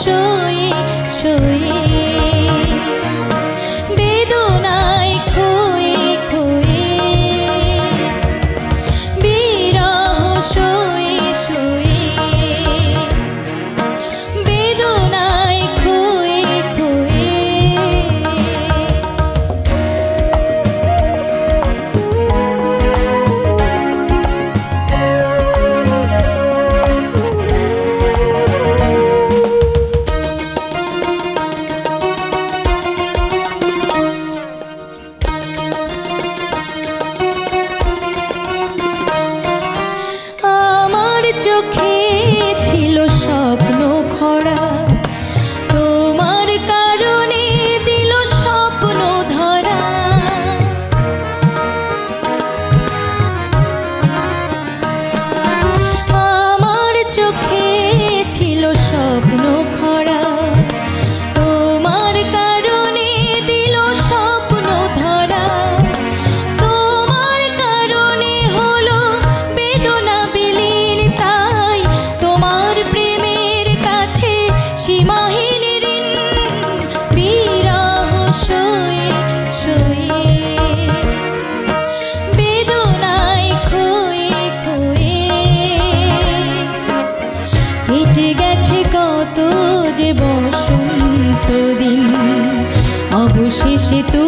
就 situ.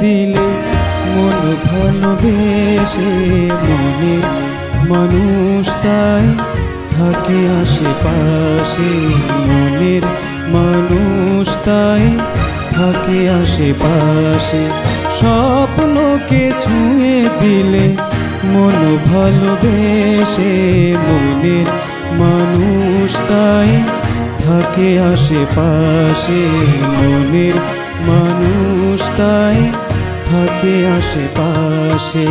দিলে মন ভালোবেসে মনে মানুষ তাই থাকে আশেপাশে। মনের মানুষ তাই থাকে আশেপাশে। স্বপ্নকে ছুঁয়ে দিলে মন ভালোবেসে মনের মানুষ তাই থাকে আশেপাশে। মনের মানুষ তাই থাকে আশেপাশে।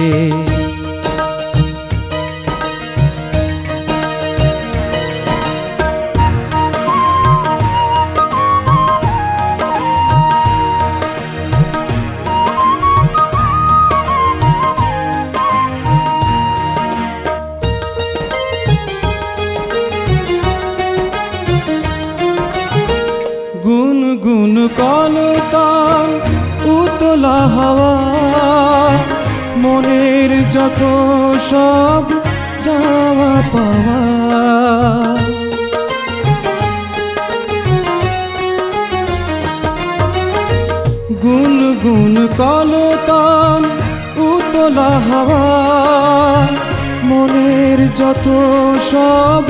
গুন গুন কলতান উতলা হাওয়া। মনের যত সব যাওয়া পাওয়া। গুন গুন কলতান উতলা হাওয়া। মনের যত সব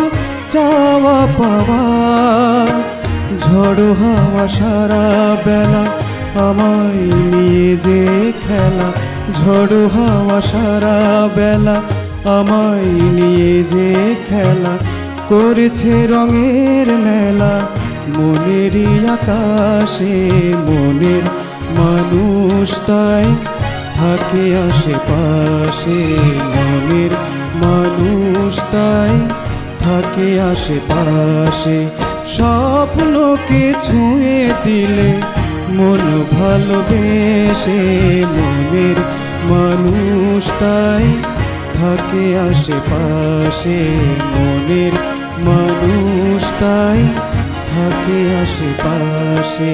চাওয়া পাওয়া। ঝড়ো হাওয়া সারা বেলা, আমায় নিয়ে যে খেলা। ঝড়ো হাওয়া সারা বেলা, আমায় নিয়ে যে খেলা। করেছে রঙের মেলা মনেরই আকাশে মনের মানুষ তাই থাকে আশেপাশে। মনের মানুষ তাই থাকে আশেপাশে। স্বপ্নকে ছুঁয়ে দিলে মন ভালোবেসে মনের মানুষ তাই থাকে আশেপাশে মনের মানুষ তাই থাকে আশেপাশে।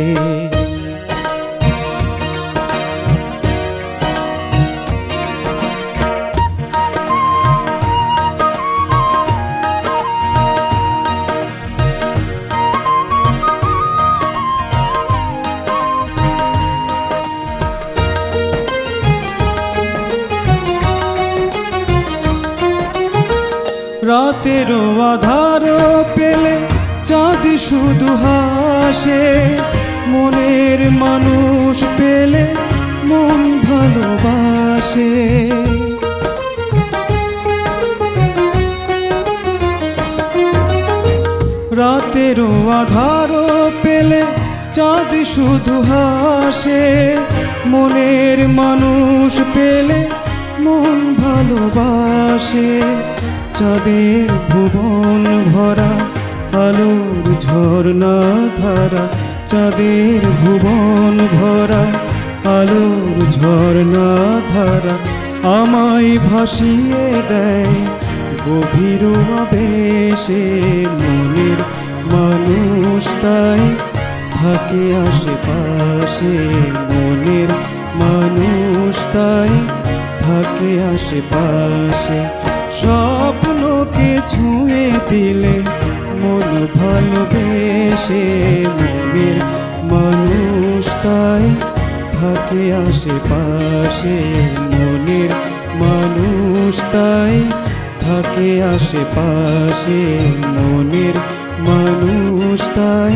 রাতেরও আধার পেলে চাঁদ শুধু হাসে। মনের মানুষ পেলে মন ভালোবাসে। রাতেরও আধার পেলে চাঁদ শুধু হাসে। মনের মানুষ পেলে মন ভালোবাসে। চাঁদের ভুবন ভরা, আলোর ঝর্ণা ধারা। চাঁদের ভুবন ভরা, আলোর ঝর্ণা ধারা। আমায় ভাসিয়ে দেয় গভীর আবেশে, মনের মানুষ তাই থাকে আশেপাশে, মনের মানুষ তাই থাকে আশেপাশে। স্বপ্নকে ছুঁয়ে দিলে মন ভালোবেসে, মনের মানুষ তাই থাকে আশেপাশে। মনের মানুষ তাই থাকে আশেপাশে। মনের মানুষ তাই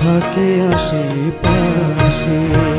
থাকে আশেপাশে।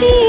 ली